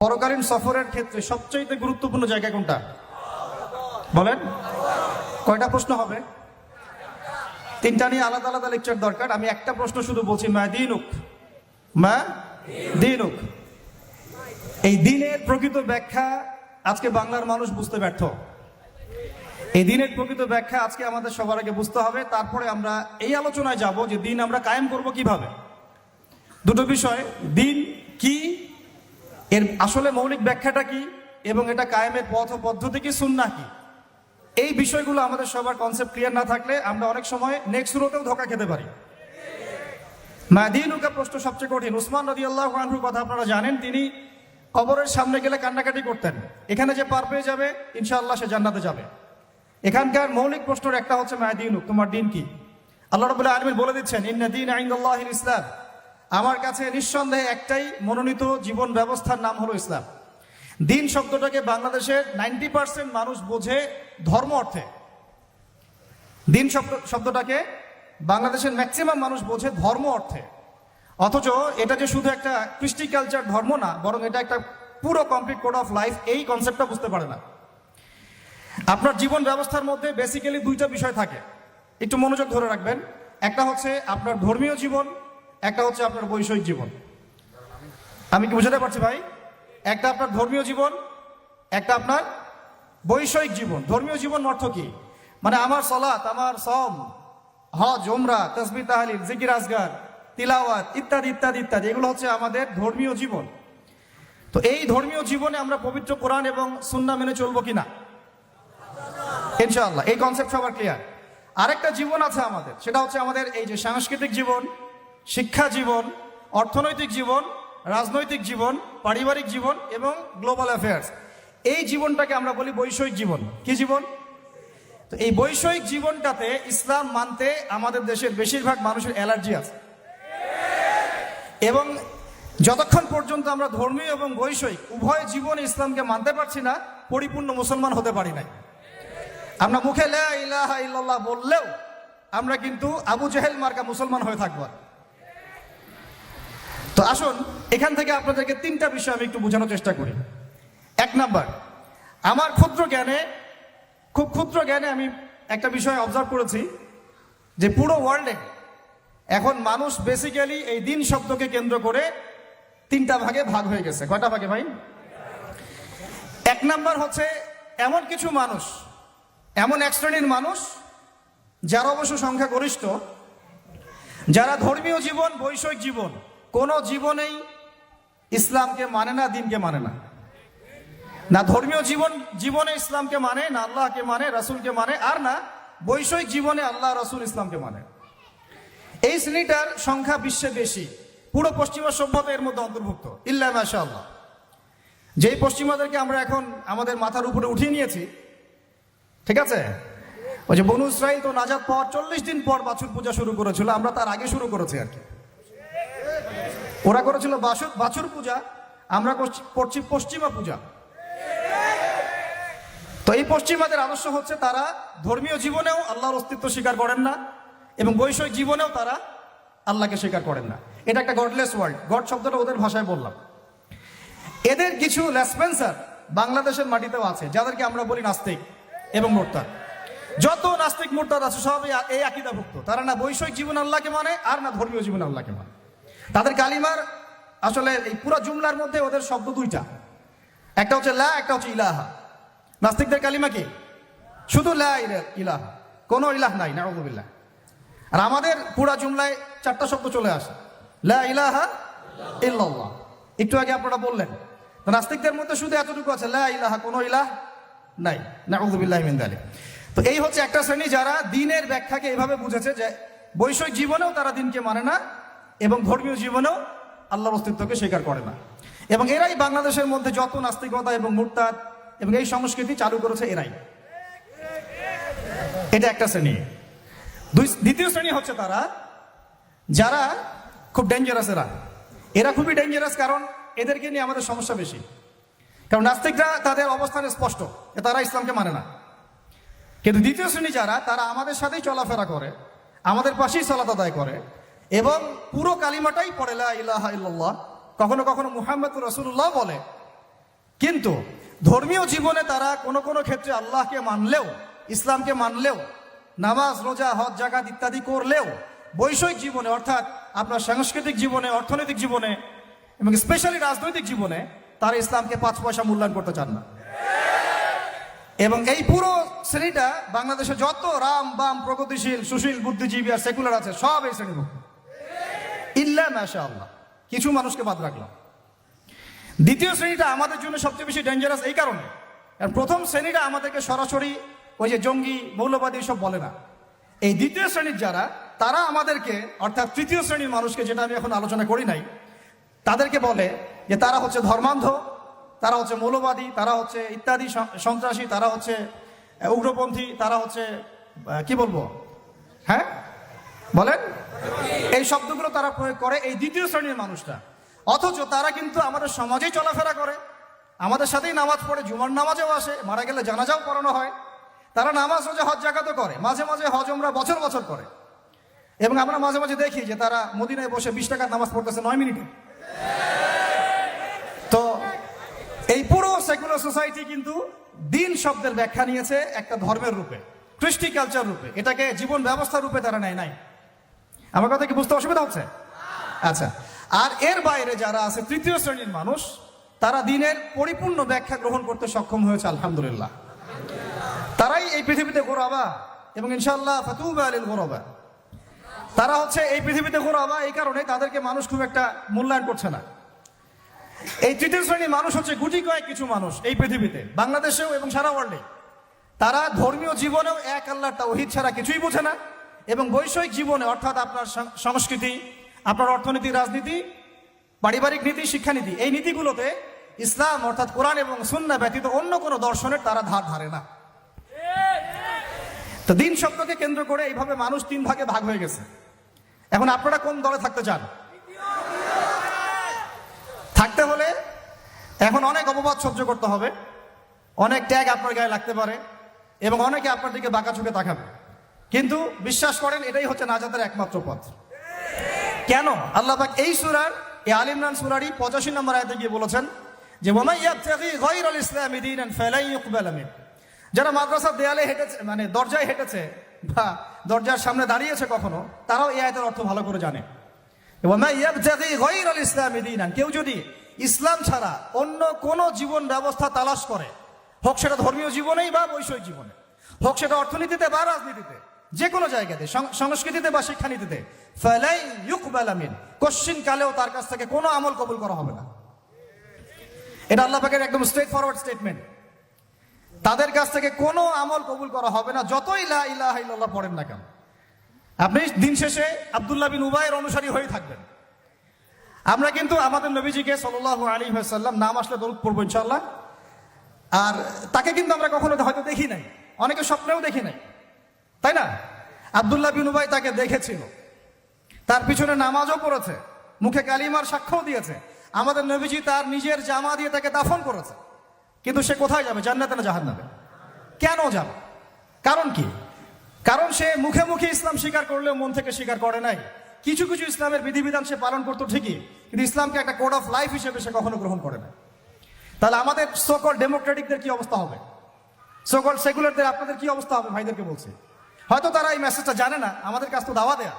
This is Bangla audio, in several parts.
পরকালীন সফরের ক্ষেত্রে সবচাইতে গুরুত্বপূর্ণ জায়গা কোনটা? বলেন। কয়টা প্রশ্ন হবে? তিনটা নিয়ে আলাদা আলাদা লেকচার দরকার। আমি একটা প্রশ্ন শুধু বলছি, মা দিনুক। মা দিনুক। এই দিনের প্রকৃত ব্যাখ্যা আজকে বাংলার মানুষ বুঝতে ব্যর্থ। এই দিনের প্রকৃত ব্যাখ্যা আজকে আমাদের সবার আগে বুঝতে হবে। তারপরে আমরা এই আলোচনায় যাব যে দিন আমরা কায়েম করব কীভাবে। দুটো বিষয়, দিন কি এর আসলে মৌলিক ব্যাখ্যাটা কি এবং এটা কায়েমের পথ ও পদ্ধতি কি, সুন্না কি? এই বিষয়গুলো আমাদের সবার কনসেপ্ট ক্লিয়ার না থাকলে আমরা অনেক সময় নেক্সট রোতেও ধোকা খেতে পারি। মাদিনুকা প্রশ্ন সবচেয়ে কঠিন। উসমান নদী আল্লাহ আনহুর কথা আপনারা জানেন, তিনি কবরের সামনে গেলে কান্নাকাটি করতেন। এখানে যে পার পেয়ে যাবে, ইনশাআল্লাহ সে জান্নাতে যাবে। এখানকার মৌলিক প্রশ্নের একটা হচ্ছে মায়াদিনুক তোমার দিন কি? আল্লাহ রবুল্লাহ আলমিন বলে দিচ্ছেন, ইন্না দিন আইন্দাল্লাহ ইসলাম। আমার কাছে নিঃসন্দেহে একটাই মনোনীত জীবন ব্যবস্থার নাম হলো ইসলাম। দিন শব্দটাকে বাংলাদেশের নাইনটি পার্সেন্ট মানুষ বোঝে ধর্ম অর্থে। দিন শব্দ, শব্দটাকে বাংলাদেশের ম্যাক্সিমাম মানুষ বোঝে ধর্ম অর্থে। অথচ এটা যে শুধু একটা কৃষ্টি কালচার ধর্ম না, বরং এটা একটা পুরো কমপ্লিট কোড অফ লাইফ এই কনসেপ্টটা বুঝতে পারে না। আপনার জীবন ব্যবস্থার মধ্যে বেসিক্যালি দুইটা বিষয় থাকে। একটু মনোযোগ ধরে রাখবেন। একটা হচ্ছে আপনার ধর্মীয় জীবন একটা হচ্ছে আপনার বৈষয়িক জীবন। আমি কি বুঝাতে পারছি ভাই? একটা আপনার ধর্মীয় জীবন, একটা আপনার বৈষয়িক জীবন। ধর্মীয় জীবন অর্থ কি? মানে আমার সলাত, আমার সম হজ ওমরা তসবি তাহলিল, জিকির আসগার তিলাওয়াত ইত্যাদি ইত্যাদি ইত্যাদি। এগুলো হচ্ছে আমাদের ধর্মীয় জীবন। তো এই ধর্মীয় জীবনে আমরা পবিত্র কোরআন এবং সুন্না মেনে চলবো কিনা? ইনশাআল্লাহ। এই কনসেপ্ট সবার ক্লিয়ার আরেকটা জীবন আছে আমাদের, সেটা হচ্ছে আমাদের এই যে সাংস্কৃতিক জীবন শিক্ষা জীবন, অর্থনৈতিক জীবন, রাজনৈতিক জীবন, পারিবারিক জীবন এবং গ্লোবাল অ্যাফেয়ার্স। এই জীবনটাকে আমরা বলি বৈষয়িক জীবন। কি জীবন? তো এই বৈষয়িক জীবনটাতে ইসলাম মানতে আমাদের দেশের বেশিরভাগ মানুষের অ্যালার্জি আছে। এবং যতক্ষণ পর্যন্ত আমরা ধর্মীয় এবং বৈষয়িক, উভয় জীবনে ইসলামকে মানতে পারছি না, পরিপূর্ণ মুসলমান হতে পারি নাই। আমরা মুখে লা ইলাহা ইল্লাল্লাহ বললেও আমরা কিন্তু আবু জেহেল মার্কা মুসলমান হয়ে থাকব। তো আসুন, এখান থেকে আপনাদেরকে তিনটা বিষয় আমি একটু বোঝানোর চেষ্টা করি। এক নাম্বার, আমার ক্ষুদ্র জ্ঞানে, খুব ক্ষুদ্র জ্ঞানে আমি একটা বিষয় অবজার্ভ করেছি যে পুরো ওয়ার্ল্ডে এখন মানুষ বেসিক্যালি এই দিন শব্দকে কেন্দ্র করে তিনটা ভাগে ভাগ হয়ে গেছে। কয়টা ভাগে ভাই? এক নাম্বার হচ্ছে, এমন কিছু মানুষ, এমন এক শ্রেণির মানুষ, যারা অবশ্য সংখ্যা গরিষ্ঠ, যারা ধর্মীয় জীবন, বৈষয়িক জীবন কোনো জীবনেই ইসলামকে মানে না, দিনকে মানে না। না ধর্মীয় জীবন, জীবনে ইসলামকে মানে না আল্লাহকে মানে রাসূলকে মানে আর না বৈষয়িক জীবনে আল্লাহ, রাসূল ইসলামকে মানে। এই শ্রেণীটার সংখ্যা বিশ্বে বেশি। পুরো পশ্চিমা সভ্যতা এর মধ্যে অন্তর্ভুক্ত। ইল্লা মাশা আল্লাহ যেই পশ্চিমাদেরকে আমরা এখন আমাদের মাথার উপরে উঠিয়ে নিয়েছি, ঠিক আছে? ওই যে বনু ইসরাইল তো নাজাদ পাওয়ার চল্লিশ দিন পর বাছুর পূজা শুরু করেছিল, আমরা তার আগে শুরু করেছি আর কি। ওরা করেছিল বাছুর পূজা, আমরা করছি- পশ্চিমা পূজা। তো এই পশ্চিমাদের আদর্শ হচ্ছে তারা ধর্মীয় জীবনেও আল্লাহর অস্তিত্ব স্বীকার করেন না এবং বৈষয়িক জীবনেও তারা আল্লাহকে স্বীকার করেন না। এটা একটা গডলেস ওয়ার্ল্ড গড শব্দটা ওদের ভাষায় বললাম। এদের কিছু লেসপেন্সার বাংলাদেশের মাটিতেও আছে, যাদেরকে আমরা বলি নাস্তিক এবং মোরতাদ। যত নাস্তিক মোরতাদ আছে, সবই আ- এই আকিদাভুক্ত। তারা না বৈষয়িক জীবন আল্লাহকে মানে আর না ধর্মীয় জীবন আল্লাহকে মানে। তাদের কালিমার আসলে এই পুরো জুমলার মধ্যে ওদের শব্দ দুইটা। একটা হচ্ছে লা, একটা হচ্ছে ইলাহা। নাস্তিকদের কালিমা কি? শুধু লা ইলা- ইলাহা। কোনো ইলাহ নাই নাউযুবিল্লাহ আর আমাদের পুরা জুমলায় চারটা শব্দ চলে আসে। লা ইলাহা ইল্লাল্লাহ। একটু আগে আপনারা বললেন নাস্তিকদের মধ্যে শুধু এতটুকু আছে, লা ইলাহা, কোনো ইলাহ নাই নাউযুবিল্লাহ মিন যালিক তো এই হচ্ছে একটা শ্রেণি যারা দিনের ব্যাখ্যাকে এইভাবে বুঝেছে যে বৈষয়িক জীবনেও তারা দিনকে মানে না এবং ধর্মীয় জীবনেও আল্লাহর অস্তিত্বকে স্বীকার করে না। এবং এরাই বাংলাদেশের মধ্যে যত নাস্তিকতা এবং মুরতাদ এবং এই সংস্কৃতি চালু করেছে এরাই। এটা একটা শ্রেণি। দুই, দ্বিতীয় শ্রেণি হচ্ছে তারা, যারা খুব ডেঞ্জারাস এরা। এরা খুবই ডেঞ্জারাস কারণ এদেরকে নিয়ে আমাদের সমস্যা বেশি। কারণ নাস্তিকরা তাদের অবস্থান স্পষ্ট তারা ইসলামকে মানে না। কিন্তু দ্বিতীয় শ্রেণি যারা, তারা আমাদের সাথেই চলাফেরা করে, আমাদের পাশেই সালাত আদায় করে এবং পুরো কালিমাটাই পড়ে ইলাহা ইল্লাল্লাহ কখনো কখনো মুহাম্মদ রসুল্লাহ বলে। কিন্তু ধর্মীয় জীবনে তারা কোনো কোনো ক্ষেত্রে আল্লাহকে মানলেও, ইসলামকে মানলেও, নামাজ, রোজা, হজ জাকাত ইত্যাদি করলেও, বৈষয়িক জীবনে, অর্থাৎ আপনার সাংস্কৃতিক জীবনে, অর্থনৈতিক জীবনে এবং স্পেশালি রাজনৈতিক জীবনে, তারা ইসলামকে পাঁচ পয়সা মূল্যায়ন করতে চান না। এবং এই পুরো শ্রেণীটা বাংলাদেশে যত রাম, বাম, প্রগতিশীল, সুশীল, বুদ্ধিজীবী আর সেকুলার আছে, সব এই শ্রেণীভুক্ত ইল্লা মাশা আল্লাহ কিছু মানুষকে বাদ রাখলাম। দ্বিতীয় শ্রেণীটা আমাদের জন্য সবচেয়ে বেশি ডেঞ্জারাস এই কারণে। প্রথম শ্রেণীটা আমাদেরকে সরাসরি ওই যে জঙ্গি, মৌলবাদী সব বলে না। এই দ্বিতীয় শ্রেণির যারা, তারা আমাদেরকে, অর্থাৎ তৃতীয় শ্রেণির মানুষকে, যেটা আমি এখন আলোচনা করি নাই, তাদেরকে বলে যে তারা হচ্ছে ধর্মান্ধ, তারা হচ্ছে মৌলবাদী, তারা হচ্ছে ইত্যাদি সন্ত্রাসী, তারা হচ্ছে উগ্রপন্থী, তারা হচ্ছে কি বলব? হ্যাঁ? বলেন? এই শব্দগুলো তারা প্রয়োগ করে এই দ্বিতীয় শ্রেণির মানুষটা। অথচ তারা কিন্তু আমাদের সমাজেই চলাফেরা করে। আমাদের সাথেই নামাজ পড়ে, জুমার নামাজেও আসে, মারা গেলে জানাজাও পড়ানো হয়। তারা নামাজ রোজা হজ জাকাতও করে, মাঝে মাঝে হজ আমরা বছর বছর করে। এবং আমরা মাঝে মাঝে দেখি যে তারা মদিনায় বসে বিশ টাকার নামাজ পড়তেছে নয় মিনিটে। তো এই পুরো সেকুলার সোসাইটি কিন্তু দিন শব্দের ব্যাখ্যা নিয়েছে একটা ধর্মের রূপে, কৃষ্টি কালচার রূপে। এটাকে জীবন ব্যবস্থা রূপে তারা নেয় নাই। আমার কথা কি বুঝতে অসুবিধা হচ্ছে? আচ্ছা আর এর বাইরে যারা আছে, তৃতীয় শ্রেণির মানুষ, তারা দিনের পরিপূর্ণ ব্যাখ্যা গ্রহণ করতে সক্ষম হয়েছে, আলহামদুলিল্লাহ। তারাই এই পৃথিবীতে গোরাবা এবং ইনশাল্লাহ ফাতুবা গোরাবা তারা হচ্ছে এই পৃথিবীতে গোরাবা এই কারণে তাদেরকে মানুষ খুব একটা মূল্যায়ন করছে না। এই তৃতীয় শ্রেণির মানুষ হচ্ছে গুটি কয়েক কিছু মানুষ এই পৃথিবীতে, বাংলাদেশেও এবং সারা ওয়ার্ল্ডে তারা ধর্মীয় জীবনেও এক আল্লাহ তাওহিদ ছাড়া কিছুই বোঝে না। এবং বৈষয়িক জীবনে, অর্থাৎ আপনার সংস্কৃতি, আপনার অর্থনীতি, রাজনীতি, পারিবারিক নীতি, শিক্ষানীতি, এই নীতিগুলোতে ইসলাম, অর্থাৎ কোরআন এবং সুন্না ব্যতীত অন্য কোনো দর্শনের তারা ধার ধারে না। তো দিন শব্দকে কেন্দ্র করে এইভাবে মানুষ তিন ভাগে ভাগ হয়ে গেছে। এখন আপনারা কোন দলে থাকতে চান? থাকতে হলে এখন অনেক অপবাদ সহ্য করতে হবে, অনেক ট্যাগ আপনার গায়ে লাগতে পারে এবং অনেকে আপনার দিকে বাঁকা চোখে তাকাবে। কিন্তু বিশ্বাস করেন, এটাই হচ্ছে নাজাতের একমাত্র পথ। কেন? আল্লাহ পাক এই সুরার, এই আল ইমরান সুরারই পঁচাশি নম্বর আয়তে গিয়ে বলেছেন যে যারা মাদ্রাসার দেয়ালে হেঁটেছে মানে দরজায় হেঁটেছে বা দরজার সামনে দাঁড়িয়েছে কখনো, তারাও এই আয়তের অর্থ ভালো করে জানে। কেউ যদি ইসলাম ছাড়া অন্য কোনো জীবন ব্যবস্থা তালাশ করে, হোক সেটা ধর্মীয় জীবনেই বা বৈষয়িক জীবনে, হোক সেটা অর্থনীতিতে বা রাজনীতিতে যে কোনো জায়গাতে সংস্কৃতিতে বা শিক্ষানীতিতে। ফালাই ইউকবাল মিন কোশ্চিন কালেও তার কাছ থেকে কোনো আমল কবুল করা হবে না। এটা আল্লাহ পাকের একদম স্ট্রেট ফরওয়ার্ড স্টেটমেন্ট তাদের কাছ থেকে কোনো আমল কবুল করা হবে না, যতই লা ইলাহা ইল্লাল্লাহ পড়েন না কেন। আপনি দিন শেষে আব্দুল্লাহ বিন উবাইয়ের অনুসারী হয়ে থাকবেন। আমরা কিন্তু আমাদের নবীজিকে সাল্লাল্লাহু আলাইহি ওয়াসাল্লাম নাম আসলে দরুদ পড়ব ইনশাআল্লাহ। আর তাকে কিন্তু আমরা কখনো হয়তো দেখি নাই। অনেকে স্বপ্নেও দেখি নাই। তাই না? আব্দুল্লাহ বিন উবাই তাকে দেখেছিল। তার পিছনে নামাজও পড়েছে, মুখে কালিমার সাক্ষ্যও দিয়েছে। আমাদের নবীজি তার নিজের জামা দিয়ে তাকে দাফন করেছে। কিন্তু সে কোথায় যাবে? জান্নাতে না জাহান্নামে? কেন যাবে? কারণ কি? কারণ সে মুখে মুখে ইসলাম স্বীকার করলেও মন থেকে স্বীকার করে নাই। কিছু কিছু ইসলামের বিধিবিধান সে পালন করতো ঠিকই, কিন্তু ইসলামকে একটা কোড অফ লাইফ হিসেবে সে কখনো গ্রহণ করে না তাহলে আমাদের সকল ডেমোক্রেটিকদের কি অবস্থা হবে? সকল সেকুলারদের আপনাদের কি অবস্থা হবে? ভাইদেরকে বলছে। হয়তো তারা এই মেসেজটা জানে না। আমাদের কাজ তো দাওয়া দেয়া।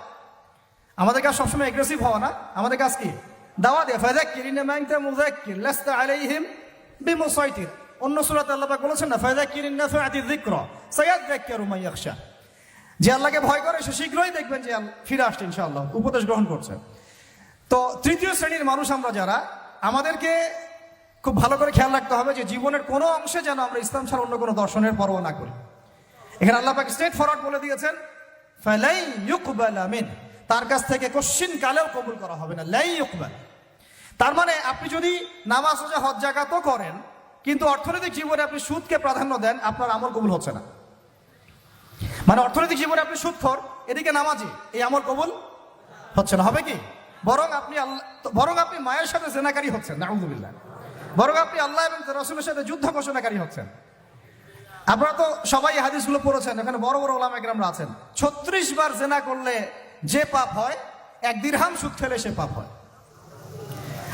আমাদের কাজ সবসময় এগ্রেসিভ হওয়া না। আমাদের কাজ কি? দাওয়া দেয়া। ফাযাক্কির ইন্নামা আনতা মুযাক্কির, লাস্তা আলাইহিম বিমুসাইতির। অন্য সূরাতে আল্লাহ পাক বলেছেন না, ফাযাক্কির ইন্নাফাআতি যিকরা সায়াযাক্কারু মান ইয়াখশা। যে আল্লাহকে ভয় করে, সে শীঘ্রই দেখবেন যে ফিরে আসছে ইনশাআল্লাহ। উপদেশ গ্রহণ করছে। তো তৃতীয় শ্রেণির মানুষ আমরা যারা, আমাদেরকে খুব ভালো করে খেয়াল রাখতে হবে যে জীবনের কোনো অংশে যেন আমরা ইসলাম ছাড়া অন্য কোনো দর্শনের পরোয়া না করি। এখানে আল্লাহ পাক স্ট্রেট ফরওয়ার্ড বলে দিয়েছেন ফালাই ইউকবাল আমিন তার কাছ থেকে কোশ্চিন কালেও কবুল করা হবে না লাই ইউকবাল। তার মানে আপনি যদি নামাজ রোজা, হজ জাকাতও করেন, কিন্তু অর্থনৈতিক জীবনে আপনি সুদকে প্রাধান্য দেন, আপনার আমল কবুল হচ্ছে না। মানে অর্থনৈতিক জীবনে আপনি সুদখোর এদিকে নামাজি, এই আমল কবুল হচ্ছে না, হবে কি? বরং আপনি আল্লাহ, বরং আপনি মায়ের সাথে জেনাকারী হচ্ছেন, নাউজুবিল্লাহ। বরং আপনি আল্লাহ এবং রসুলের সাথে যুদ্ধ ঘোষণাকারী হচ্ছেন। আপনারা তো সবাই হাদিসগুলো পড়েছেন, এখানে বড় বড় ওলামা একরামরা আছেন। ছত্রিশ বার জেনা করলে যে পাপ হয়, এক দিরহাম সুদ খেলে সে পাপ হয়।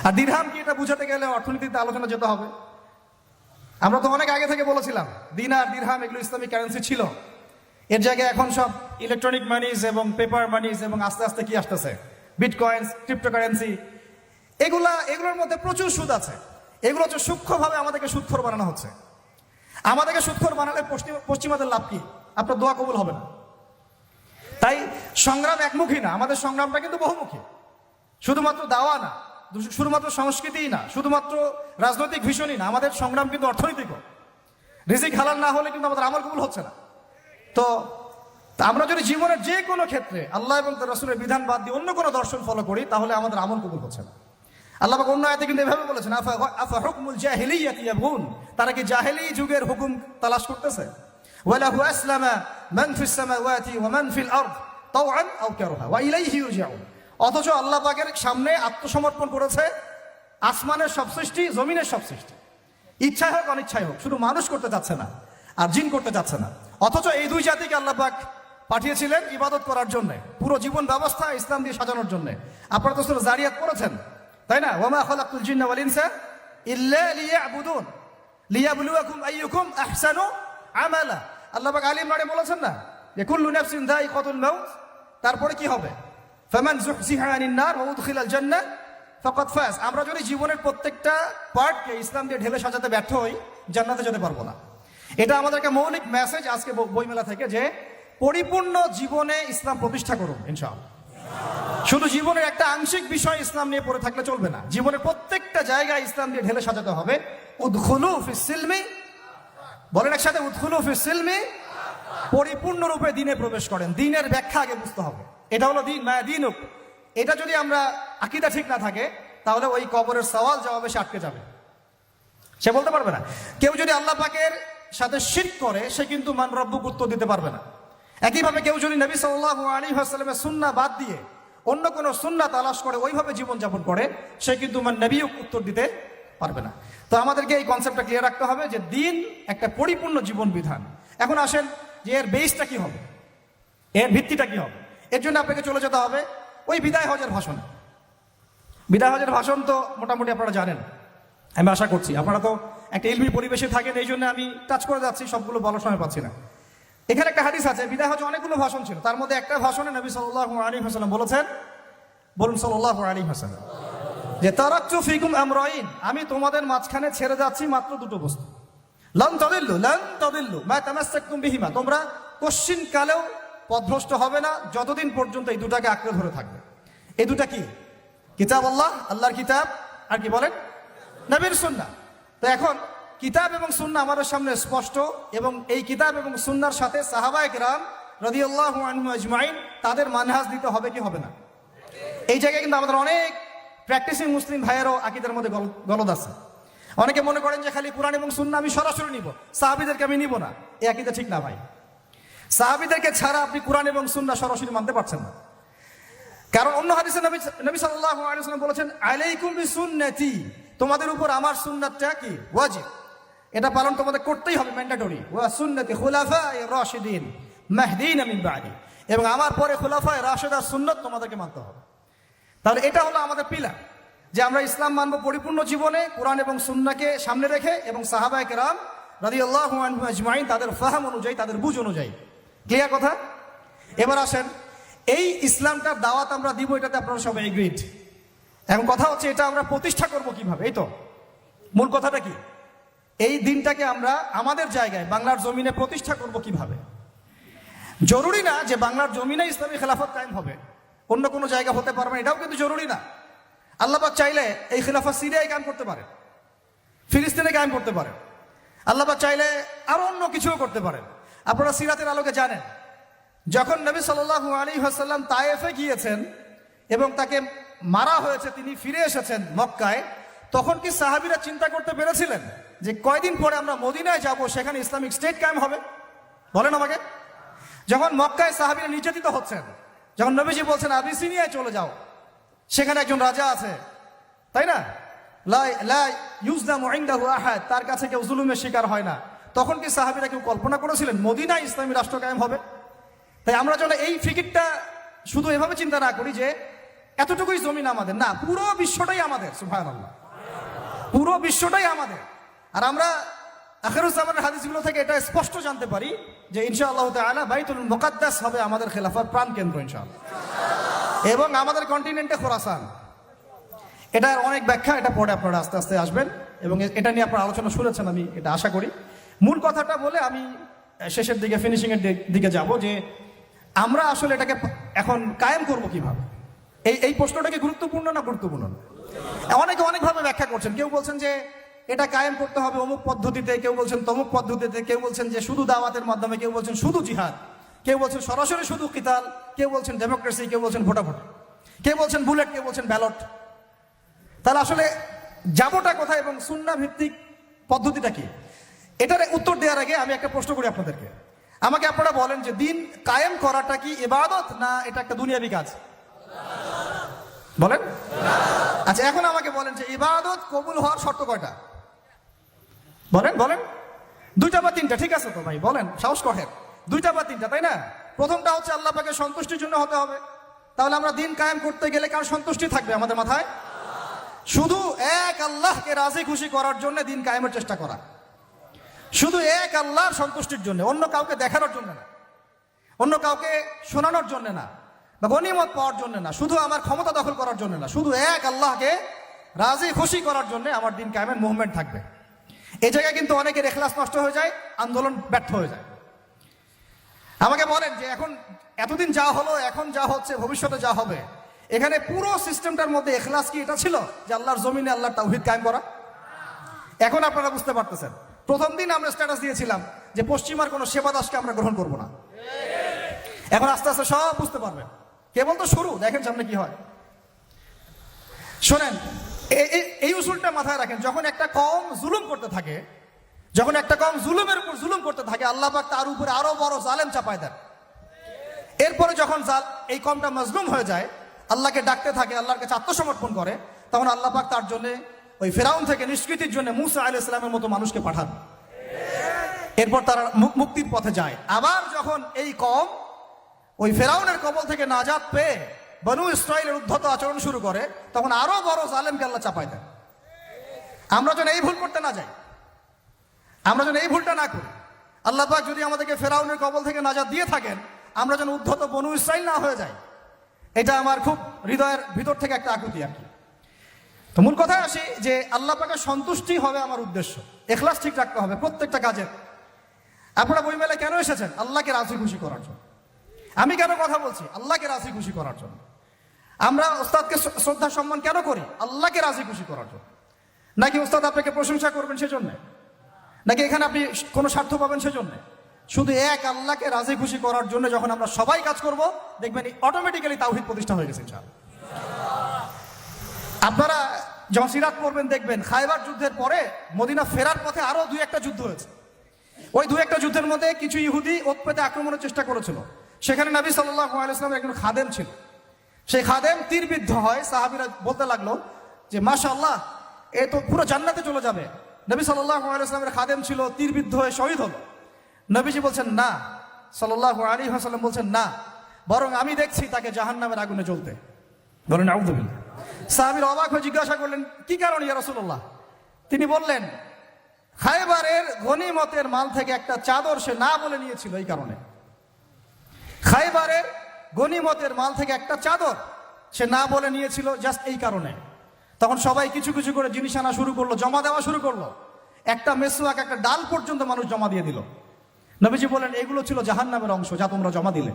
আর দিরহাম কি এটা বুঝাতে গেলে অর্থনীতিতে আলোচনা যেতে হবে? আমরা তো অনেক আগে থেকে বলেছিলাম দিনার দিরহাম এগুলো ইসলামিক কারেন্সি ছিল। এর জায়গায় এখন সব ইলেকট্রনিক মানিজ এবং পেপার মানিজ এবং আস্তে আস্তে কি আসতেছে? বিটকয়েন্স ক্রিপ্টোকারেন্সি এগুলা, এগুলোর মধ্যে প্রচুর সুদ আছে। এগুলো হচ্ছে সূক্ষ্মভাবে আমাদেরকে সুদখোর বানানো হচ্ছে। আমাদেরকে সুদখোর বানালে পশ্চিম- পশ্চিমাদের লাভ কি? আপনার দোয়া কবুল হবে না। তাই সংগ্রাম একমুখী না, আমাদের সংগ্রামটা কিন্তু বহুমুখী। শুধুমাত্র দাওয়া না শুধুমাত্র সংস্কৃতিই না, শুধুমাত্র রাজনৈতিক ভীষণই না, আমাদের সংগ্রাম কিন্তু অর্থনৈতিকও। রিজিক হালাল না হলে কিন্তু আমাদের আমল কবুল হচ্ছে না। তো আমরা যদি জীবনের যে কোনো ক্ষেত্রে আল্লাহ এবং তার রসুলের বিধান বাদ দিয়ে অন্য কোনো দর্শন ফলো করি, তাহলে আমাদের আমল কবুল হচ্ছে না। আল্লাহ অন্য আয়াতে কিন্তু এভাবে বলেছেন, আফা আফা হুকমুল জাহিলিয়াতি ইয়াবগুন? তারা কি জাহেলি যুগের হুকুম তালাশ করতেছে? ওয়ালাহু আসলামা মান ফিস সামাওয়াতি ওয়া মান ফিল আরদ তাওআন আও কারহা ওয়া ইলাইহি ইরজাউন অথচ আল্লাহ পাকের সামনে আত্মসমর্পণ করেছে আসমানের সব সৃষ্টি, জমিনের সব সৃষ্টি। ইচ্ছায় হোক, অনিচ্ছাই হোক, শুধু মানুষ করতে চাচ্ছে না, আর জিন করতে চাচ্ছে না। অথচ এই দুই জাতিকে আল্লাহ পাক পাঠিয়েছিলেন ইবাদত করার জন্য, পুরো জীবন ব্যবস্থা ইসলাম দিয়ে সাজানোর জন্য। আপনারা তো জারিয়াত পড়েছেন। তাই না? ওমা খালাকুল জিন্না ওয়াল ইনসা ইল্লা লিয়াবুদুন। লিয়াবলুয়াকুম আইয়ুকুম আহসানু আমালা। আল্লাহ পাক আলী ইমরানে বলেছেন না যে, কুল্লু নাফসিন যায়িকাতুল মাউত। তারপরে কি হবে? ফামান যুহজিহা আনিন নার ওয়া উদখিলাল জান্নাহ ফাকাদ ফাজ। আমরা যদি জীবনের প্রত্যেকটা পার্টকে ইসলাম দিয়ে ঢেলে সাজাতে ব্যর্থ হই, জান্নাতে যেতে পারব না। এটা আমাদের একটা মৌলিক মেসেজ আজকে বইমেলা থেকে যে, পরিপূর্ণ জীবনে ইসলাম প্রতিষ্ঠা করুন, ইনশাআল্লাহ। শুধু জীবনের একটা আংশিক বিষয় ইসলাম নিয়ে পড়ে থাকলে চলবে না। জীবনের প্রত্যেকটা জায়গায় ইসলাম দিয়ে ঢেলে সাজাতে হবে। উদ্খুলু ফিস বলেন একসাথে, উদ্খুলু ফিস সিলমি, পরিপূর্ণরূপে দিনে প্রবেশ করেন। দিনের ব্যাখ্যা আগে বুঝতে হবে। এটা হলো দিন, মায়া দিন এটা যদি আমরা আকিদা ঠিক না থাকে, তাহলে ওই কবরের সওয়াল জবাবে সে আটকে যাবে। সে বলতে পারবে না। কেউ যদি আল্লাহ পাকের সাথে শিরক করে, সে কিন্তু মান রব্বুক উত্তর দিতে পারবে না। একইভাবে কেউ যদি নবী সাল্লাহ আলী হাসলামের সুন্না বাদ দিয়ে অন্য কোনো সুন্না তালাশ করে, ওইভাবে জীবনযাপন করে, সে কিন্তু মান নবীও উত্তর দিতে পারবে না। তো আমাদেরকে এই কনসেপ্টটা ক্লিয়ার রাখতে হবে যে দিন একটা পরিপূর্ণ জীবন বিধান। এখন আসেন যে এর বেসটা কি হবে? এর ভিত্তিটা কি হবে? এর জন্য আপনাকে চলে যেতে হবে ওই বিদায় হজের ভাষণ। বিদায় হজের ভাষণ তো মোটামুটি আপনারা জানেন। আমি আশা করছি। আপনারা তো একটা ইলমি পরিবেশে থাকেন এই জন্য আমি টাচ করে যাচ্ছি, সবগুলো বলার সময় পাচ্ছি না। এখানে একটা হাদিস আছে, বিদায় হজে অনেকগুলো ভাষণ ছিল। তার মধ্যে একটা ভাষণে নবী সাল্লাহ আলী হাসালাম বলেছেন, বলুন সাল্লাহ আলী হাসালাম যে, তারাক্তু ফিকুম আমরাইন, আমি তোমাদের মাঝখানে ছেড়ে যাচ্ছি মাত্র দুটো বস্তু। লন তদিল্লু লন তদিল্লু, মা তামাসাক্তুম বিহিমা, তোমরা কশ্চিন কালেও পথভ্রষ্ট হবে না, যতদিন পর্যন্ত এই দুটাকে আঁকড়ে ধরে থাকবে। এই দুটা কি? কিতাব আল্লাহ, আল্লাহর কিতাব, আর কি বলেন? নবীর সুন্না তো এখন কিতাব এবং সুন্না আমাদের সামনে স্পষ্ট এবং এই কিতাব এবং সুন্নার সাথে সাহাবায়ে কেরাম রাদিয়াল্লাহু আনহু আজমাইন তাদের মানহাজ দিতে হবে কি হবে না? এই জায়গায় কিন্তু আমাদের অনেক প্র্যাকটিসিং মুসলিম ভাইয়েরও আকিদের মধ্যে গল- গলদ আছে। অনেকে মনে করেন যে খালি কোরআন এবং সুন্না আমি সরাসরি নিব, সাহাবিদেরকে আমি নিব না। এই আকিদা ঠিক না ভাই। সাহাবিদেরকে ছাড়া আপনি কোরআন এবং সুন্না সরাসরি মানতে পারছেন না। কারণ অন্য হাদিসে নবী সাল্লাল্লাহু আলাইহি ওয়াসাল্লাম বলেছেন, আলাইকুম বিসুন্নতি। তোমাদের উপর আমার সুন্নাতটা কি? ওয়াজিব। এটা পালন তোমাদের করতেই হবে ম্যান্ডেটরি ওয়া সুন্নতি খুলাফায়ে রাশিদিন, মাহদিন মিন বাদি। এবং আমার পরে খুলাফায়ে রাশিদার সুন্নত তোমাদেরকে মানতে হবে। তাহলে এটা হলো আমাদের পিলার, যে আমরা ইসলাম মানব পরিপূর্ণ জীবনে কোরআন এবং সুন্নাকে সামনে রেখে এবং সাহাবায়ে কেরাম রাদিয়াল্লাহু আনহু আজমাইন তাদের ফাহাম অনুযায়ী, তাদের বুঝ অনুযায়ী। ক্লিয়ার কথা? এবার আসেন, এই ইসলামটার দাওয়াত আমরা দিব, এটাতে আপনারা সবাই এগ্রিড এখন কথা হচ্ছে, এটা আমরা প্রতিষ্ঠা করব কীভাবে? এই তো, মূল কথাটা কি? এই দিনটাকে আমরা আমাদের জায়গায় বাংলার জমিনে প্রতিষ্ঠা করব কীভাবে? জরুরি না যে বাংলার জমিনে ইসলামী খেলাফত কায়েম হবে। অন্য কোনো জায়গা হতে পারবে না, এটাও কিন্তু জরুরি না। আল্লাহবাক চাইলে এই খেলাফত সিরিয়ায় কায়েম করতে পারে ফিলিস্তিনে কায়েম করতে পারে আল্লাহবাক চাইলে আরও অন্য কিছুও করতে পারেন। আপনারা সিরাতের আলোকে জানেন, যখন নবী সাল্লাল্লাহু আলী হাসাল্লাম তায়েফে গিয়েছেন এবং তাকে মারা হয়েছে, তিনি ফিরে এসেছেন মক্কায়, তখন কি সাহাবিরা চিন্তা করতে পেরেছিলেন? যে কয়দিন পরে আমরা মদিনায় যাব, সেখানে ইসলামিক স্টেট কায়েম হবে? বলেন আমাকে। যখন মক্কায় সাহাবিরা নির্যাতিত হচ্ছেন, যখন নবীজি বলছেন, আপনি সিনিয়ায় চলে যাও, সেখানে একজন রাজা আছে। তাই না? তার কাছে কেউ জুলুমের শিকার হয় না। তখন কি সাহাবিরা কেউ কল্পনা করেছিলেন মদিনা ইসলামী রাষ্ট্র কায়েম হবে? তাই আমরা যেন এই ফিকিরটা শুধু এভাবে চিন্তা না করি যে, এতটুকুই জমিন আমাদের। না, পুরো বিশ্বটাই আমাদের সুভান পুরো বিশ্বটাই আমাদের। আর আমরা আখেরুজ্জামানের হাদিসগুলো থেকে এটা স্পষ্ট জানতে পারি যে ইনশাআল্লাহ তাআলা বাইতুল মোকাদ্দাস হবে আমাদের খেলাফার প্রাণ কেন্দ্র ইনশাআল্লাহ। এবং আমাদের কন্টিনেন্টে খোরাসান। এটার অনেক ব্যাখ্যা, এটা পরে আপনারা আস্তে আস্তে আসবেন। এবং এটা নিয়ে আপনারা আলোচনা শুনেছেন আমি, এটা আশা করি। মূল কথাটা বলে আমি শেষের দিকে ফিনিশিং এর দিকে যাব যে আমরা আসলে এটাকে এখন কায়েম করব কীভাবে? এই এই প্রশ্নটা কি গুরুত্বপূর্ণ না গুরুত্বপূর্ণ? না অনেকে অনেকভাবে ব্যাখ্যা করছেন। কেউ বলছেন যে এটা কায়েম করতে হবে অমুক পদ্ধতিতে। কেউ বলছেন তমুক পদ্ধতিতে, কেউ বলছেন যে শুধু দাওয়াতের মাধ্যমে, কেউ বলছেন শুধু জিহাদ, কেউ বলছেন সরাসরি শুধু কিতাল, কেউ বলছেন ডেমোক্রেসি কেউ বলছেন ভোটাভোট, কেউ বলছেন বুলেট কেউ বলছেন ব্যালট তাহলে আসলে যাবোটা কোথায় এবং সুন্না ভিত্তিক পদ্ধতিটা কি? এটার উত্তর দেওয়ার আগে আমি একটা প্রশ্ন করি আপনাদেরকে। আমাকে আপনারা বলেন যে দিন কায়েম করাটা কি ইবাদত না এটা একটা দুনিয়াবি কাজ? বলেন। আচ্ছা এখন আমাকে বলেন যে ইবাদত কবুল হওয়ার শর্ত কয়টা? বলেন বলেন। দুইটা বা তিনটা, ঠিক আছে তো ভাই? বলেন, সাহস করেন। দুইটা বা তিনটা, তাই না? প্রথমটা হচ্ছে আল্লাহ পাকে সন্তুষ্টির জন্য হতে হবে। তাহলে আমরা দিন কায়েম করতে গেলে কার সন্তুষ্টি থাকবে আমাদের মাথায়? শুধু এক আল্লাহকে রাজি খুশি করার জন্য দিন কায়েমের চেষ্টা করা। শুধু এক আল্লাহর সন্তুষ্টির জন্য, অন্য কাউকে দেখানোর জন্য না। অন্য কাউকে শোনানোর জন্য না, বা গনিমত পাওয়ার জন্য না, শুধু আমার ক্ষমতা দখল করার জন্য না, শুধু এক আল্লাহকে রাজি খুশি করার জন্য আমার দিন কায়েমের মুভমেন্ট থাকবে। এই জায়গায় কিন্তু অনেকের এখলাস নষ্ট হয়ে যায়, আন্দোলন ব্যর্থ হয়ে যায়। আমাকে বলেন যে এখন এতদিন যা হলো, এখন যা হচ্ছে, ভবিষ্যতে যা হবে, এখানে পুরো সিস্টেমটার মধ্যে এখলাস কি এটা ছিল? যে আল্লাহর জমিনে আল্লাহর তাওহিদ কায়েম করা? এখন আপনারা বুঝতে পারতেছেন। প্রথম দিন আমরা স্ট্যাটাস দিয়েছিলাম যে পশ্চিমার কোনো সেবা দাসকে আমরা গ্রহণ করব না। এখন আস্তে আস্তে সব বুঝতে পারবেন। কেবল তো শুরু, দেখেন সামনে কি হয়। শোনেন এই উসুলটা মাথায় রাখেন, যখন একটা কম জুলুম করতে থাকে, যখন একটা কম জুলুমের উপর জুলুম করতে থাকে, আল্লাহ পাক তার উপরে আরও বড় জালেম চাপায় দেন। এরপরে যখন জাল, এই কমটা মজলুম হয়ে যায়, আল্লাহকে ডাকতে থাকে, আল্লাহর কাছে আত্মসমর্পণ করে, তখন আল্লাহ পাক তার জন্য ওই ফেরাউন থেকে নিষ্কৃতির জন্য মুসা আলাইহিস ইসলামের মতো মানুষকে পাঠান। এরপর তারা মুক্তির পথে যায়। আবার যখন এই কম ওই ফেরাউনের কবল থেকে নাজাত পেয়ে বনু ইসরায়েলের উদ্ধত আচরণ শুরু করে, তখন আরও বড় জালেমকে আল্লাহ চাপায় দেন। আমরা যেন এই ভুল করতে না যাই, আমরা যেন এই ভুলটা না করি। আল্লাহ পাক যদি আমাদেরকে ফেরাউনের কবল থেকে নাজাত দিয়ে থাকেন, আমরা যেন উদ্ধত বনু ইসরায়েল না হয়ে যাই। এটা আমার খুব হৃদয়ের ভিতর থেকে একটা আকুতি আর কি। তো মূল কথায় আসি যে আল্লাহ পাকের সন্তুষ্টি হবে আমার উদ্দেশ্য। এখলাস ঠিক রাখতে হবে প্রত্যেকটা কাজের। আপনারা বই মেলায় কেন এসেছেন? আল্লাহকে রাজি খুশি করার জন্য। আমি কেন কথা বলছি? আল্লাহকে রাজি খুশি করার জন্য। আমরা ওস্তাদকে শ্রদ্ধা, সম্মান কেন করি? আল্লাহকে রাজি খুশি করার জন্য। নাকি ওস্তাদ আপনাকে প্রশংসা করবেন সেজন্য? নাকি এখানে আপনি কোনো স্বার্থ পাবেন সেজন্য? শুধু এক আল্লাহকে রাজি খুশি করার জন্য যখন আমরা সবাই কাজ করব, দেখবেন অটোমেটিক্যালি তাওহিদ প্রতিষ্ঠা হয়ে গেছে আপনারা যখন সিরাত পড়বেন, দেখবেন খাইবার যুদ্ধের পরে মদিনা ফেরার পথে আরও দুই একটা যুদ্ধ হয়েছে। ওই দু একটা যুদ্ধের মধ্যে কিছু ইহুদি ওত পেতে আক্রমণের চেষ্টা করেছিল। সেখানে নবী সাল্লাহ আলাইসলামের একজন খাদেম ছিল। সেই খাদেম তীরবিদ্ধ হয়, সাহাবিরা বলতে লাগল যে মাশা আল্লাহ এ তো পুরো জান্নাতে চলে যাবে। নবী সাল্লাহ খাদেম ছিল তীরবিদ্ধ হয়ে শহীদ হলো। নবীজি বলছেন, না। সাল্লাহ আলী হাসাল্লাম বলছেন, না। বরং আমি দেখছি তাকে জাহান নামের আগুনে জ্বলতে। বলেন সাহাবির অবাক হয়ে জিজ্ঞাসা করলেন, কি কারণ ইয়া রাসূলুল্লাহ? তিনি বললেন, খাইবারের গনিমতের মাল থেকে একটা চাদর সে না বলে নিয়েছিল এই কারণে। খাইবারের গনিমতের মাল থেকে একটা চাদর সে না বলে নিয়েছিল জাস্ট এই কারণে। তখন সবাই কিছু কিছু করে জিনিস আনা শুরু করল, জমা দেওয়া শুরু করল। একটা মেসোয়াক একটা ডাল পর্যন্ত মানুষ জমা দিয়ে দিল। নবীজি বলেন এগুলো ছিল জাহান্নামের অংশ যা তোমরা জমা দিলে।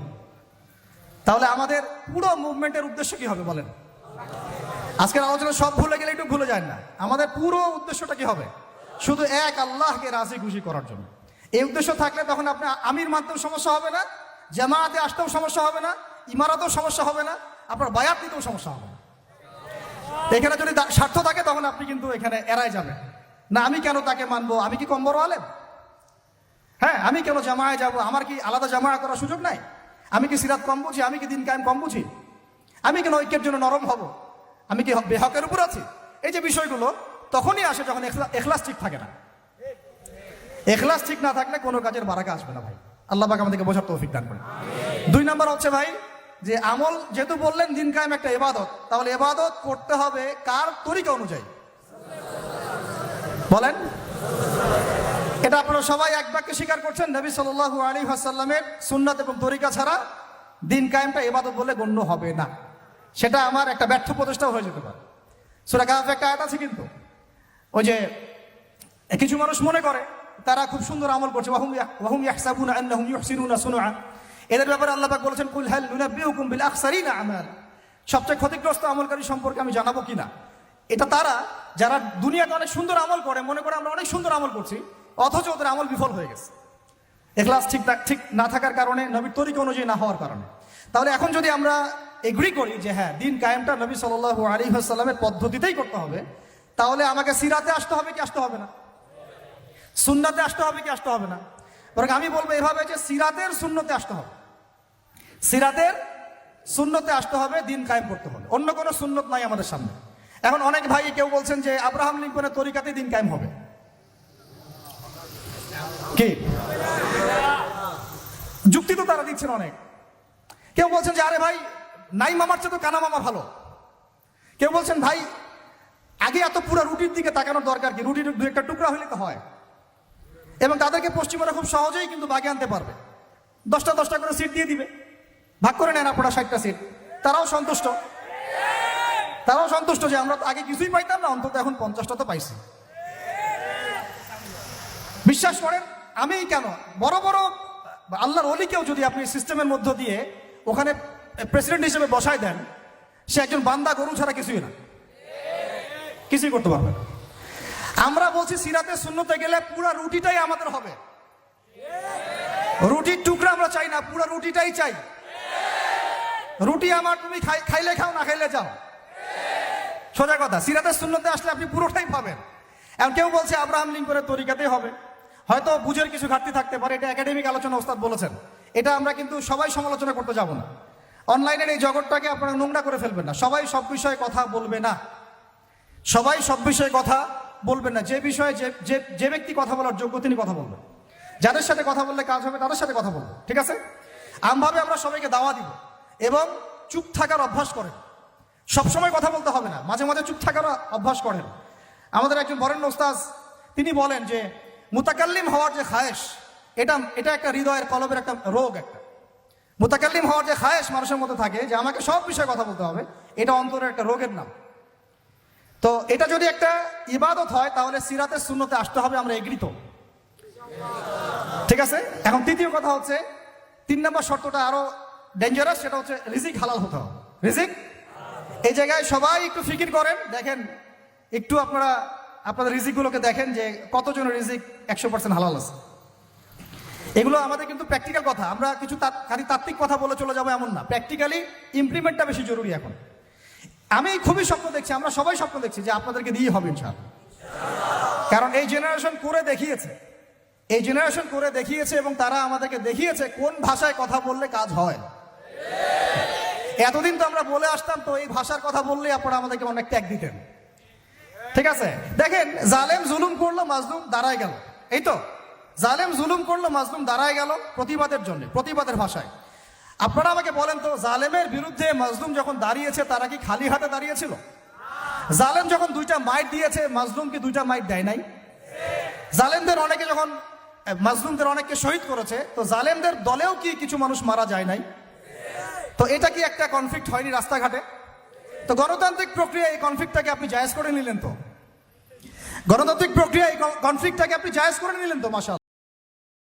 তাহলে আমাদের পুরো মুভমেন্টের উদ্দেশ্য কি হবে বলেন? আজকের আলোচনা সব ভুলে গেলে একটু ভুলে যায় না। আমাদের পুরো উদ্দেশ্যটা কি হবে? শুধু এক আল্লাহকে রাজি খুশি করার জন্য। এই উদ্দেশ্য থাকলে তখন আপনি আমির মানতেও সমস্যা হবে না জামায়াতে আসতেও সমস্যা হবে না ইমারাতেও সমস্যা হবে না, আপনার বায়াত নিতেও সমস্যা হবে এখানে যদি স্বার্থ থাকে তখন আপনি কিন্তু এখানে এড়াই যাবেন। না, আমি কেন তাকে মানবো? আমি কি কম বড় হ্যাঁ আমি কেন জামায় যাব? আমার কি আলাদা জামায়া করার সুযোগ নাই? আমি কি সিরাত কম বুঝি? আমি কি দিন কায়েম কম বুঝি? আমি কেন ঐক্যের জন্য নরম হব? আমি কি বেহকের উপর আছি? এই যে বিষয়গুলো, তখনই আসে যখন এখলা- এখলাস ঠিক থাকে না। এখলাস ঠিক না থাকলে কোনো কাজের বারাকা আসবে না ভাই। আল্লাহ আমাদেরকে বোঝার তৌফিক দান করে দুই নাম্বার হচ্ছে ভাই যে আমল যেহেতু বললেন দিন কায়েম একটা এবাদত তাহলে এবাদত করতে হবে কার তরিকা অনুযায়ী? বলেন। এটা আপনারা সবাই এক বাক্যে স্বীকার করছেন, নবী সাল্লাল্লাহু আলী হাসাল্লামের সুন্নাত এবং তরিকা ছাড়া দিন কায়েমটা এবাদত বলে গণ্য হবে না। সেটা আমার একটা ব্যর্থ প্রচেষ্টাও হয়ে যেতে পারে। সুরা কাহাফে একটা আয়াত আছে কিন্তু। ওই যে কিছু মানুষ মনে করে, তারা খুব সুন্দর আমল করছে এদের ব্যাপারে আল্লাহ পাক বলেছেন, কুল হাল নুনাব্বিউকুম বিল আখসারিনা আমাল। সবচেয়ে ক্ষতিগ্রস্ত আমলকারী সম্পর্কে আমি জানাব কিনা? এটা তারা যারা দুনিয়াতে অনেক সুন্দর আমল করে, মনে করে আমরা অনেক সুন্দর আমল করছি, অথচ ওদের আমল বিফল হয়ে গেছে। এখলাস ঠিক ঠিক না থাকার কারণে, নবীর তরিকা অনুযায়ী না হওয়ার কারণে। তাহলে এখন যদি আমরা এগ্রি করি যে হ্যাঁ দিন কায়েমটা নবী সাল্লাল্লাহু আলী সাল্লামের পদ্ধতিতেই করতে হবে, তাহলে আমাকে সিরাতে আসতে হবে কি আসতে হবে না? সুন্নাতে আসতে হবে কি আসতে হবে না? বরং আমি বলব এভাবে যে সিরাতের শূন্যতে আসতে হবে। সিরাতের শূন্যতে আসতে হবে, দিন কায়েম করতে হবে। অন্য কোনো শূন্যত নাই আমাদের সামনে। এখন অনেক ভাই কেউ বলছেন যে আব্রাহাম লিঙ্কনের তরিকাতেই দিন কায়েম হবে। কি? যুক্তি তো তারা দিচ্ছেন অনেক। কেউ বলছেন যে, আরে ভাই নাই মামার চেয়ে তো কানা মামা ভালো। কেউ বলছেন, ভাই, আগে এত পুরো রুটির দিকে তাকানোর দরকার কি? রুটির দু একটা টুকরা হলে তো হয়। এবং তাদেরকে পশ্চিমরা খুব সহজেই কিন্তু বাগে আনতে পারবে। দশটা দশটা করে সিট দিয়ে দিবে। ভাগ করে নেন আপনারা ষাটটা সিট তারাও সন্তুষ্ট। তারাও সন্তুষ্ট যে আমরা আগে কিছুই পাইতাম না, অন্তত এখন পঞ্চাশটা তো পাইছি। বিশ্বাস করেন, আমি কেন? বড় বড় আল্লাহর অলিকেও যদি আপনি সিস্টেমের মধ্য দিয়ে ওখানে প্রেসিডেন্ট হিসেবে বসায় দেন, সে একজন বান্দা গরু ছাড়া কিছুই না। কিছুই করতে পারবে না। আমরা বলছি সিরাতে শূন্যতে গেলে পুরো রুটিটাই আমাদের হবে। রুটির টুকরা আমরা চাই না, পুরো রুটিটাই চাই। রুটি আমার তুমি খাই- খাইলে খাও, না খাইলে যাও। সোজা কথা সিরাতের শূন্যতে আসলে আপনি পুরোটাই পাবেন। এখন কেউ বলছে আব্রাহাম লিঙ্কনের তরিকাতেই হবে। হয়তো বুঝের কিছু ঘাটতি থাকতে পারে, এটা একাডেমিক আলোচনা ওস্তাদ বলেছেন। এটা আমরা কিন্তু সবাই সমালোচনা করতে যাব না। অনলাইনের এই জগৎটাকে আপনারা নোংরা করে ফেলবেন না। সবাই সব বিষয়ে কথা বলবে না। সবাই সব বিষয়ে কথা বলবেন না, যে বিষয়ে যে যে ব্যক্তি কথা বলার যোগ্য তিনি কথা বলবেন। যাদের সাথে কথা বললে কাজ হবে, তাদের সাথে কথা বলব ঠিক আছে? আমভাবে আমরা সবাইকে দাওয়া দিব এবং চুপ থাকার অভ্যাস করেন। সবসময় কথা বলতে হবে না, মাঝে মাঝে চুপ থাকার অভ্যাস করেন। আমাদের একজন বরেণ্য ওস্তাজ তিনি বলেন যে, মুতাকাল্লিম হওয়ার যে খায়েশ, এটা এটা একটা হৃদয়ের কলবের একটা রোগ একটা। মুতাকাল্লিম হওয়ার যে খায়েশ মানুষের মধ্যে থাকে, যে আমাকে সব বিষয়ে কথা বলতে হবে, এটা অন্তরের একটা রোগের নাম। তো এটা যদি একটা ইবাদত হয়, তাহলে সিরাতের শূন্যতে আসতে হবে, আমরা এগৃত ঠিক আছে? এখন তৃতীয় কথা হচ্ছে, তিন নম্বর শর্তটা আরও ডেঞ্জারাস সেটা হচ্ছে রিজিক হালাল হতে হবে। রিজিক? এই জায়গায় সবাই একটু ফিকির করেন, দেখেন, একটু আপনারা, আপনাদের রিজিকগুলোকে দেখেন যে কতজনের রিজিক একশো পার্সেন্ট হালাল আছে। এগুলো আমাদের কিন্তু প্র্যাকটিক্যাল কথা, আমরা কিছু খালি তাত্ত্বিক কথা বলে চলে যাব এমন না। প্র্যাকটিক্যালি ইমপ্লিমেন্টটা বেশি জরুরি এখন। আমি খুবই স্বপ্ন দেখছি, আমরা সবাই স্বপ্ন দেখছি যে আপনাদেরকে দিয়ে হবে ইনশাআল্লাহ। কারণ এই জেনারেশন করে দেখিয়েছে। এই জেনারেশন করে দেখিয়েছে এবং তারা আমাদেরকে দেখিয়েছে কোন ভাষায় কথা বললে কাজ হয়। এতদিন তো আমরা বলে আসতাম, তো এই ভাষার কথা বললে আপনারা আমাদেরকে অনেক ত্যাগ দিতেন। ঠিক আছে? দেখেন, জালেম জুলুম করল, মাজলুম দাঁড়ায় গেল। এই তো? জালেম জুলুম করল, মাজলুম দাঁড়ায় গেল প্রতিবাদের জন্য, প্রতিবাদের ভাষায়। আপনারা আমাকে বলেন তো, জালেমের বিরুদ্ধে মাজলুম যখন দাঁড়িয়েছে, তারা কি খালি হাতে দাঁড়িয়েছিল? জালেম যখন দুইটা মাইট দিয়েছে, মাজলুম কি দুইটা মাইট দেয় নাই? জালেমদের অনেকে যখন মাজলুমদের অনেককে শহীদ করেছে, তো জালেমদের দলেও কি কিছু মানুষ মারা যায় নাই? তো এটা কি একটা কনফ্লিক্ট হয়নি রাস্তাঘাটে? তো গণতান্ত্রিক প্রক্রিয়া এই কনফ্লিক্টটাকে আপনি জায়েজ করে নিলেন তো? গণতান্ত্রিক প্রক্রিয়া এই কনফ্লিক্টটাকে আপনি জায়েজ করে নিলেন তো মাসা